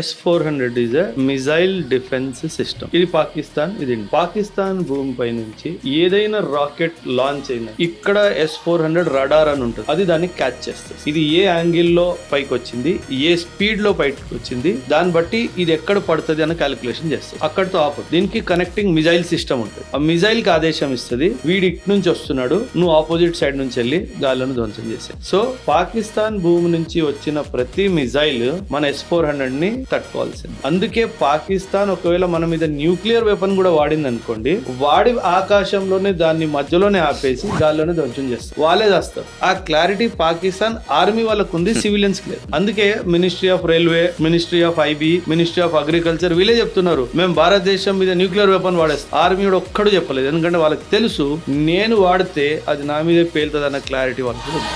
S four hundred is missile defence system ఇది పాకిస్తాన్ ఇది పాకిస్తాన్ భూమిపై నుంచి ఏదైనా రాకెట్ లాంచ్ అయినా ఇక్కడ ఎస్ ఫోర్ హండ్రెడ్ రడార్ అని ఉంటుంది. అది దాన్ని క్యాచ్ చేస్తుంది. ఇది ఏ యాంగిల్లో పైకి వచ్చింది ఏ స్పీడ్లో పైకి వచ్చింది దాన్ని బట్టి ఇది ఎక్కడ పడుతుంది అని క్యాలిక్యులేషన్ చేస్తుంది. అక్కడతో ఆపు. దీనికి కనెక్టింగ్ మిజైల్ సిస్టమ్ ఉంటుంది. ఆ మిజైల్కి ఆదేశం ఇస్తుంది వీడి ఇటు నుంచి వస్తున్నాడు నువ్వు ఆపోజిట్ సైడ్ నుంచి వెళ్ళి గాలిని ధ్వంసం చేసే సో పాకిస్తాన్ భూమి నుంచి వచ్చిన ప్రతి మిజైల్ మన ఎస్ ఫోర్ హండ్రెడ్ని తట్టుకోవాల్సింది. అందుకే పాకిస్తాన్ ఒకవేళ మన మీద న్యూక్లియర్ వెపన్ కూడా వాడింది అనుకోండి వాడి ఆకాశంలోనే దాన్ని మధ్యలోనే ఆపేసి గాల్లోనే ధ్వంసం చేస్తారు. వాళ్ళే చేస్తారు. ఆ క్లారిటీ పాకిస్తాన్ ఆర్మీ వాళ్ళకు ఉంది సివిలియన్స్కి లేదు. అందుకే ministry of railway ministry of IB ministry of agriculture వీళ్ళే చెప్తున్నారు మేము భారతదేశం మీద న్యూక్లియర్ వెపన్ వాడేస్తాం. ఆర్మీ కూడా ఒక్కడు చెప్పలేదు. ఎందుకంటే వాళ్ళకి తెలుసు నేను వాడితే అది నా మీదే పేలుతుంది అన్న క్లారిటీ వాళ్ళకి ఉంది.